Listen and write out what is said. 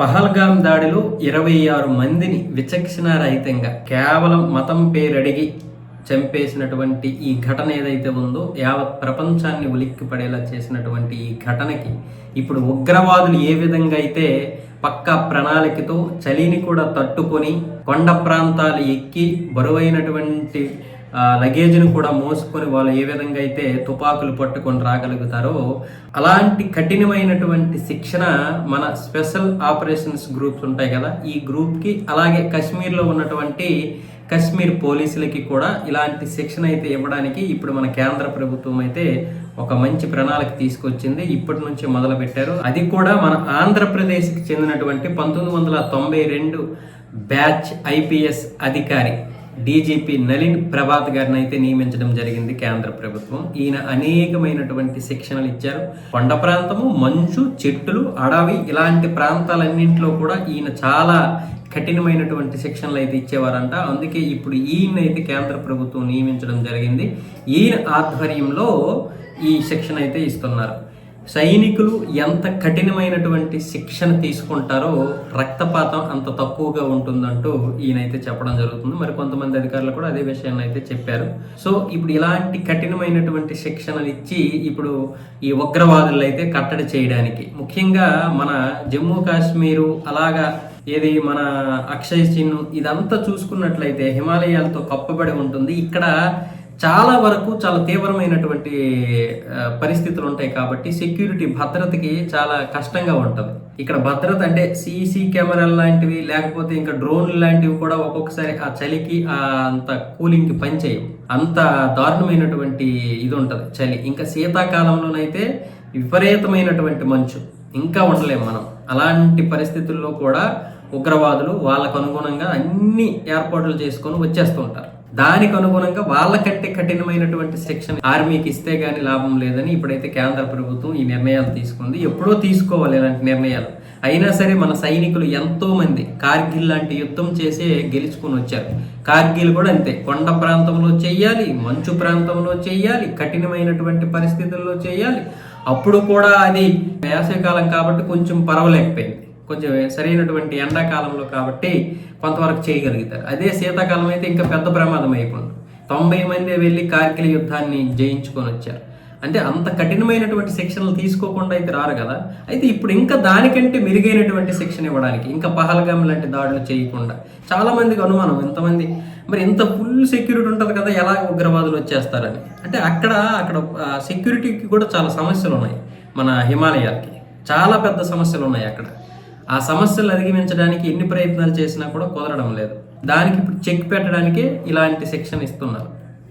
పహల్గాం దాడిలో ఇరవై ఆరు మందిని విచక్షణారహితంగా కేవలం మతం పేరడిగి చంపేసినటువంటి ఈ ఘటన ఏదైతే ఉందో యావత్ ప్రపంచాన్ని ఉలిక్కి పడేలా చేసినటువంటి ఈ ఘటనకి ఇప్పుడు ఉగ్రవాదులు ఏ విధంగా అయితే పక్కా ప్రణాళికతో చలిని కూడా తట్టుకొని కొండ ప్రాంతాలు ఎక్కి బరువైనటువంటి లగేజ్ను కూడా మోసుకొని వాళ్ళు ఏ విధంగా అయితే తుపాకులు పట్టుకొని రాగలుగుతారో అలాంటి కఠినమైనటువంటి శిక్షణ మన స్పెషల్ ఆపరేషన్స్ గ్రూప్స్ ఉంటాయి కదా ఈ గ్రూప్కి అలాగే కాశ్మీర్లో ఉన్నటువంటి కశ్మీర్ పోలీసులకి కూడా ఇలాంటి శిక్షణ అయితే ఇవ్వడానికి ఇప్పుడు మన కేంద్ర ప్రభుత్వం అయితే ఒక మంచి ప్రణాళిక తీసుకొచ్చింది. ఇప్పటి నుంచి మొదలు పెట్టారు అది కూడా మన ఆంధ్రప్రదేశ్కి చెందినటువంటి పంతొమ్మిది వందల తొంభై రెండు బ్యాచ్ ఐపీఎస్ అధికారి డీజీపీ నలిన్ ప్రభాత్ గారిని అయితే నియమించడం జరిగింది కేంద్ర ప్రభుత్వం. ఈయన అనేకమైనటువంటి శిక్షణలు ఇచ్చారు. కొండ ప్రాంతము మంచు చెట్టులు అడవి ఇలాంటి ప్రాంతాలన్నింటిలో కూడా ఈయన చాలా కఠినమైనటువంటి శిక్షణలు అయితే ఇచ్చేవారంట. అందుకే ఇప్పుడు ఈయన అయితే కేంద్ర ప్రభుత్వం నియమించడం జరిగింది. ఈయన ఆధ్వర్యంలో ఈ శిక్షణ అయితే ఇస్తున్నారు. సైనికులు ఎంత కఠినమైనటువంటి శిక్షణ తీసుకుంటారో రక్తపాతం అంత తక్కువగా ఉంటుందంటూ ఈయనైతే చెప్పడం జరుగుతుంది. మరి కొంతమంది అధికారులు కూడా అదే విషయాన్ని అయితే చెప్పారు. సో ఇప్పుడు ఇలాంటి కఠినమైనటువంటి శిక్షణలు ఇచ్చి ఇప్పుడు ఈ ఉగ్రవాదులు అయితే కట్టడి చేయడానికి ముఖ్యంగా మన జమ్మూ కాశ్మీరు అలాగా ఏది మన అక్షయ్ చిన్ను ఇదంతా చూసుకున్నట్లయితే హిమాలయాలతో కప్పబడి ఉంటుంది. ఇక్కడ చాలా వరకు చాలా తీవ్రమైనటువంటి పరిస్థితులు ఉంటాయి కాబట్టి సెక్యూరిటీ భద్రతకి చాలా కష్టంగా ఉంటుంది. ఇక్కడ భద్రత అంటే సీసీ కెమెరాలు లాంటివి లేకపోతే ఇంకా డ్రోన్లు లాంటివి కూడా ఒక్కొక్కసారి ఆ చలికి అంత కూలింగ్కి పనిచేయవు. అంత దారుణమైనటువంటి ఇది ఉంటుంది చలి. ఇంకా శీతాకాలంలోనైతే విపరీతమైనటువంటి మంచు. ఇంకా ఉండలేము మనం. అలాంటి పరిస్థితుల్లో కూడా ఉగ్రవాదులు వాళ్ళకు అనుగుణంగా అన్ని ఏర్పాట్లు చేసుకొని వచ్చేస్తూ ఉంటారు. దానికి అనుగుణంగా వాళ్ళకంటే కఠినమైనటువంటి శిక్షణ ఆర్మీకి ఇస్తే గానీ లాభం లేదని ఇప్పుడైతే కేంద్ర ప్రభుత్వం ఈ నిర్ణయాలు తీసుకుంది. ఎప్పుడో తీసుకోవాలి ఇలాంటి నిర్ణయాలు. అయినా సరే మన సైనికులు ఎంతో మంది కార్గిల్ లాంటి యుద్ధం చేసే గెలుచుకుని వచ్చారు. కార్గిల్ కూడా అంతే. కొండ ప్రాంతంలో చెయ్యాలి మంచు ప్రాంతంలో చెయ్యాలి కఠినమైనటువంటి పరిస్థితుల్లో చేయాలి. అప్పుడు కూడా అది వేసవికాలం కాబట్టి కొంచెం పర్వలేకపోయింది. కొంచెం సరైనటువంటి ఎండాకాలంలో కాబట్టి కొంతవరకు చేయగలుగుతారు. అదే శీతాకాలం అయితే ఇంకా పెద్ద ప్రమాదం అయిపోయింది తొంభై మంది వెళ్ళి కార్గిల్ యుద్ధాన్ని జయించుకొని వచ్చారు. అంటే అంత కఠినమైనటువంటి శిక్షణలు తీసుకోకుండా అయితే రారు కదా. అయితే ఇప్పుడు ఇంకా దానికంటే మెరుగైనటువంటి శిక్షణ ఇవ్వడానికి ఇంకా పహల్గామ్ లాంటి దాడులు చేయకుండా చాలామందికి అనుమానం. ఎంతమంది మరి ఇంత ఫుల్ సెక్యూరిటీ ఉంటుంది కదా ఎలా ఉగ్రవాదులు వచ్చేస్తారని. అంటే అక్కడ అక్కడ సెక్యూరిటీకి కూడా చాలా సమస్యలు ఉన్నాయి మన హిమాలయాలకి. చాలా పెద్ద సమస్యలు ఉన్నాయి అక్కడ. ఆ సమస్యలు అధిగమించడానికి ఎన్ని ప్రయత్నాలు చేసినా కూడా కుదరడం లేదు. దానికి చెక్ పెట్టడానికే ఇలాంటి శిక్షణ ఇస్తున్నారు.